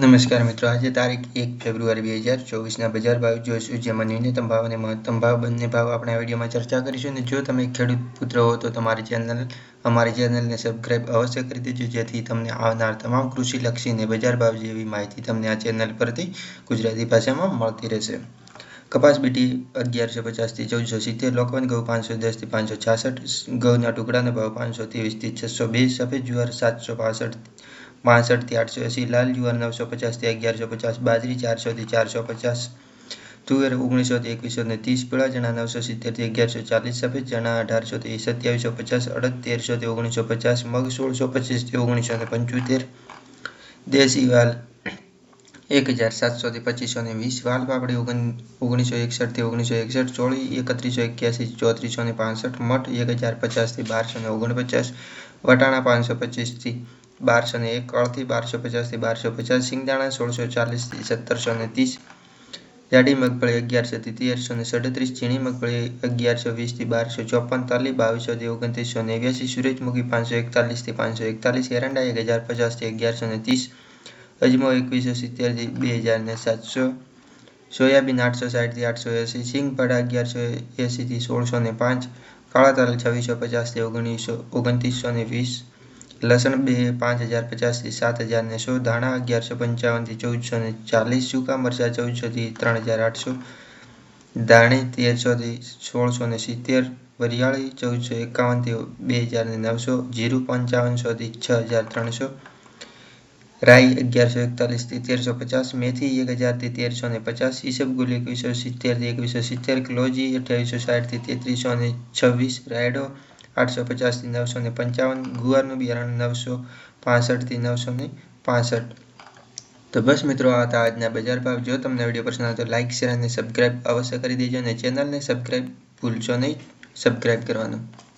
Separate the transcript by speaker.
Speaker 1: નમસ્કાર મિત્રો, આજે તારીખ એક ફેબ્રુઆરી બે હજાર ચોવીસના બજાર ભાવ જોઈશું, જેમાં ન્યૂનતમ ભાવ અને મહત્તમ ભાવ, બંને ભાવ આપણે આ વિડીયોમાં ચર્ચા કરીશું. અને જો તમે ખેડૂત પુત્ર હો, તો તમારી ચેનલ, અમારી ચેનલને સબસ્ક્રાઇબ અવશ્ય કરી દેજો, જેથી તમને આવનાર તમામ કૃષિલક્ષી અને બજાર ભાવ જેવી માહિતી તમને આ ચેનલ પરથી ગુજરાતી ભાષામાં મળતી રહેશે. કપાસ બીટી અગિયારસો પચાસથી ચૌદસો સિત્તેર, લોકવન ઘઉં પાંચસો દસથી પાંચસો છાસઠ, ઘઉંના ટુકડાના ભાવ પાંચસો ત્રેવીસથી છસો બે, સફેદ જુવાર સાતસો પાસઠ બાસઠથી આઠસો એંસી લાલ જુવાર નવસો પચાસથી અગિયારસો પચાસ બાજરી ચારસોથી ચારસો પચાસ તુવેર ઓગણીસોથી એકવીસો ને ત્રીસ પીળા ચણા નવસો સિત્તેરથી અગિયારસો ચાલીસ સફેદ ચણા અઢારસોથી સત્યાવીસો પચાસ અડદ તેરસોથી ઓગણીસો પચાસ મગ સોળસો પચીસથી ઓગણીસો ને પંચોતેર દેશી વાલ એક હજાર સાતસોથી પચીસો ને વીસ વાલ પાપડી ઓગણ ઓગણીસો એકસઠથી ઓગણીસો એકસઠ ચોળી એકત્રીસો એક્યાસી ચોત્રીસો ને પાસઠ મઠ એક હજાર પચાસથી બારસો ને ઓગણપચાસ વટાણા પાંચસો પચીસથી બારસો ને એક અડથી બારસો પચાસથી બારસો પચાસ સિંગદાણા સોળસો ચાલીસથી સત્તરસો ને ત્રીસ, જાડી મગફળી અગિયારસોથી તેરસો ને સડત્રીસ, ઝીણી મગફળી અગિયારસો વીસથી બારસો ચોપન તાલી બાવીસોથી ઓગણત્રીસો નેવ્યાસી સૂરજમુખી પાંચસો એકતાલીસથી પાંચસો એકતાલીસ, એરંડા એક હજાર પચાસથી અગિયારસો ને ત્રીસ, અજમો એકવીસો સિત્તેરથી બે હજાર ને સાતસો, સોયાબીન આઠસો સાઠથી આઠસો એંસી સિંગપાડા અગિયારસો એંસીથી સોળસો ને પાંચ, કાળા તાલ છવ્વીસો પચાસથી ઓગણીસો ઓગણત્રીસો ને વીસ લસણ બે, પાંચ હજાર પચાસથી સાત હજાર ને સો, ધાણા અગિયારસો પંચાવનથી ચૌદસો ને ચાલીસ, સૂકા મરચાં ચૌદસોથી ત્રણ હજાર આઠસો, ધાણી તેરસોથી સોળસો ને સિત્તેર, વરિયાળી ચૌદસો એકાવનથી બે હજાર ને નવસો, જીરું પંચાવનસોથી છ હજાર ત્રણસો, રાઈ અગિયારસો એકતાલીસથી તેરસો પચાસ, મેથી એક હજારથી તેરસો ને પચાસ ઈસબગુલ એકવીસો સિત્તેરથી એકવીસો સિત્તેર, ક્લોજી અઠ્યાવીસો સાઠથી તેત્રીસો ને છવ્વીસ, રાયડો આઠસો પચાસથી નવસો ને પંચાવન, ગુવારનું બિયારણ નવસો પાસઠથી નવસો ને પાસઠ. તો બસ મિત્રો, આ હતા આજના બજાર ભાવ. જો તમને વીડિયો પસંદ આવે તો લાઇક શેર અને સબસ્ક્રાઇબ અવશ્ય કરી દેજો અને ચેનલને સબસ્ક્રાઇબ ભૂલશો નહીં. સબસ્ક્રાઇબ કરવાનું.